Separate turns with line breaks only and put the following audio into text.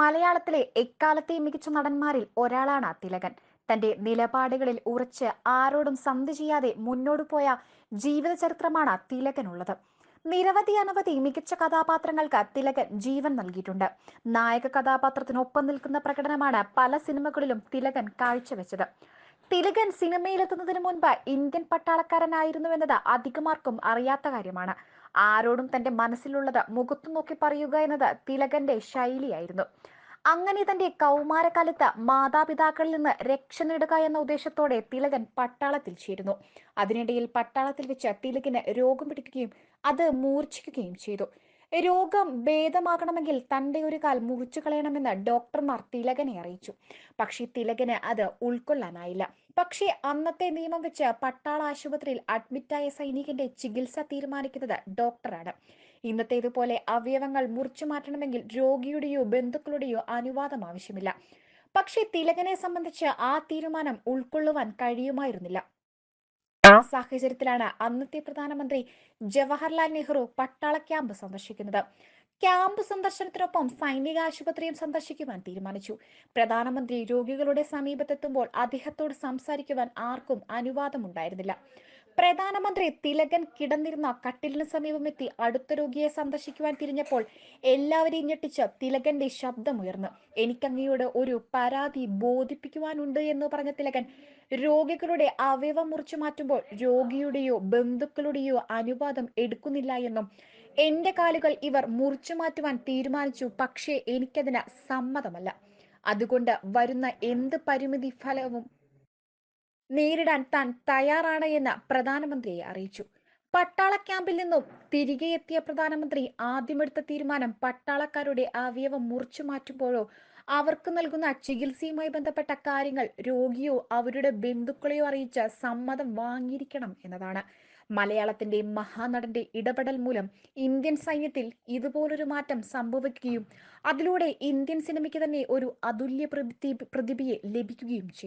മലയാളത്തിലെ എക്കാലത്തെയും മികച്ച നടന്മാരിൽ ഒരാളാണ് തിലകൻ. തന്റെ നിലപാടുകളിൽ ഉറച്ച് ആരോടും സന്ധി ചെയ്യാതെ മുന്നോട്ടു പോയ ജീവിത ചരിത്രമാണ് തിലകനുള്ളത്. നിരവധി അനവധി മികച്ച കഥാപാത്രങ്ങൾക്ക് തിലകൻ ജീവൻ നൽകിയിട്ടുണ്ട്. നായക കഥാപാത്രത്തിനൊപ്പം നിൽക്കുന്ന പ്രകടനമാണ് പല സിനിമകളിലും തിലകൻ കാഴ്ചവെച്ചത്. തിലകൻ സിനിമയിലെത്തുന്നതിന് മുൻപ് ഇന്ത്യൻ പട്ടാളക്കാരനായിരുന്നു പട്ടാളക്കാരനായിരുന്നുവെന്നത് അധികമാർക്കും അറിയാത്ത കാര്യമാണ്. ആരോടും തന്റെ മനസ്സിലുള്ളത് മുഖത്തു നോക്കി പറയുക എന്നത് തിലകന്റെ ശൈലിയായിരുന്നു. അങ്ങനെ തന്റെ കൗമാരകാലത്ത് മാതാപിതാക്കളിൽ നിന്ന് രക്ഷ നേടുക എന്ന ഉദ്ദേശത്തോടെ തിലകൻ പട്ടാളത്തിൽ ചേരുന്നു. അതിനിടയിൽ പട്ടാളത്തിൽ വെച്ച് തിലകന് രോഗം പിടിക്കുകയും അത് മൂർച്ഛിക്കുകയും ചെയ്തു. രോഗം ഭേദമാകണമെങ്കിൽ തന്റെ ഒരു കാൽ മുറിച്ചു കളയണമെന്ന് ഡോക്ടർമാർ തിലകനെ അറിയിച്ചു. പക്ഷേ തിലകന് അത് ഉൾക്കൊള്ളാനായില്ല. പക്ഷേ അന്നത്തെ നിയമം വെച്ച് പട്ടാള ആശുപത്രിയിൽ അഡ്മിറ്റായ സൈനികന്റെ ചികിത്സ തീരുമാനിക്കുന്നത് ഡോക്ടറാണ്. ഇന്നത്തേതുപോലെ അവയവങ്ങൾ മുറിച്ചു മാറ്റണമെങ്കിൽ രോഗിയുടെയോ ബന്ധുക്കളുടെയോ അനുവാദം ആവശ്യമില്ല. പക്ഷേ തിലകനെ സംബന്ധിച്ച് ആ തീരുമാനം ഉൾക്കൊള്ളുവാൻ കഴിയുമായിരുന്നില്ല. ആ. സാഹചര്യത്തിലാണ് അന്നത്തെ പ്രധാനമന്ത്രി ജവഹർലാൽ നെഹ്റു പട്ടാള ക്യാമ്പ് സന്ദർശിക്കുന്നത്. ക്യാമ്പ് സന്ദർശനത്തിനൊപ്പം സൈനിക ആശുപത്രിയും സന്ദർശിക്കുവാൻ തീരുമാനിച്ചു. പ്രധാനമന്ത്രി രോഗികളുടെ സമീപത്തെത്തുമ്പോൾ അദ്ദേഹത്തോട് സംസാരിക്കുവാൻ ആർക്കും അനുവാദമുണ്ടായിരുന്നില്ല. പ്രധാനമന്ത്രി തിലകൻ കിടന്നിരുന്ന കട്ടിലിന് സമീപമെത്തി അടുത്ത രോഗിയെ സന്ദർശിക്കുവാൻ തിരിഞ്ഞപ്പോൾ എല്ലാവരെയും ഞെട്ടിച്ച് തിലകന്റെ ശബ്ദമുയർന്നു. എനിക്കങ്ങയോട് ഒരു പരാതി ബോധിപ്പിക്കുവാനുണ്ട് എന്ന് പറഞ്ഞ തിലകൻ രോഗികളുടെ അവയവം മുറിച്ചു മാറ്റുമ്പോൾ രോഗിയുടെയോ ബന്ധുക്കളുടെയോ അനുവാദം എടുക്കുന്നില്ല എന്നും എന്റെ കാലുകൾ ഇവർ മുറിച്ചു മാറ്റുവാൻ തീരുമാനിച്ചു. പക്ഷേ എനിക്കതിന് സമ്മതമല്ല. അതുകൊണ്ട് വരുന്ന എന്ത് പരിമിതി ഫലവും നേരിടാൻ താൻ തയ്യാറാണ് എന്ന് പ്രധാനമന്ത്രിയെ അറിയിച്ചു. പട്ടാള ക്യാമ്പിൽ നിന്നും തിരികെ എത്തിയ പ്രധാനമന്ത്രി ആദ്യമെടുത്ത തീരുമാനം പട്ടാളക്കാരുടെ അവയവം മുറിച്ചു മാറ്റുമ്പോഴോ അവർക്ക് നൽകുന്ന ചികിത്സയുമായി ബന്ധപ്പെട്ട കാര്യങ്ങൾ രോഗിയോ അവരുടെ ബന്ധുക്കളെയോ അറിയിച്ച സമ്മതം വാങ്ങിയിരിക്കണം എന്നതാണ്. മലയാളത്തിന്റെ മഹാനടന്റെ ഇടപെടൽ മൂലം ഇന്ത്യൻ സൈന്യത്തിൽ ഇതുപോലൊരു മാറ്റം സംഭവിക്കുകയും അതിലൂടെ ഇന്ത്യൻ സിനിമയ്ക്ക് തന്നെ ഒരു അതുല്യ പ്രതിഭയെ ലഭിക്കുകയും ചെയ്തു.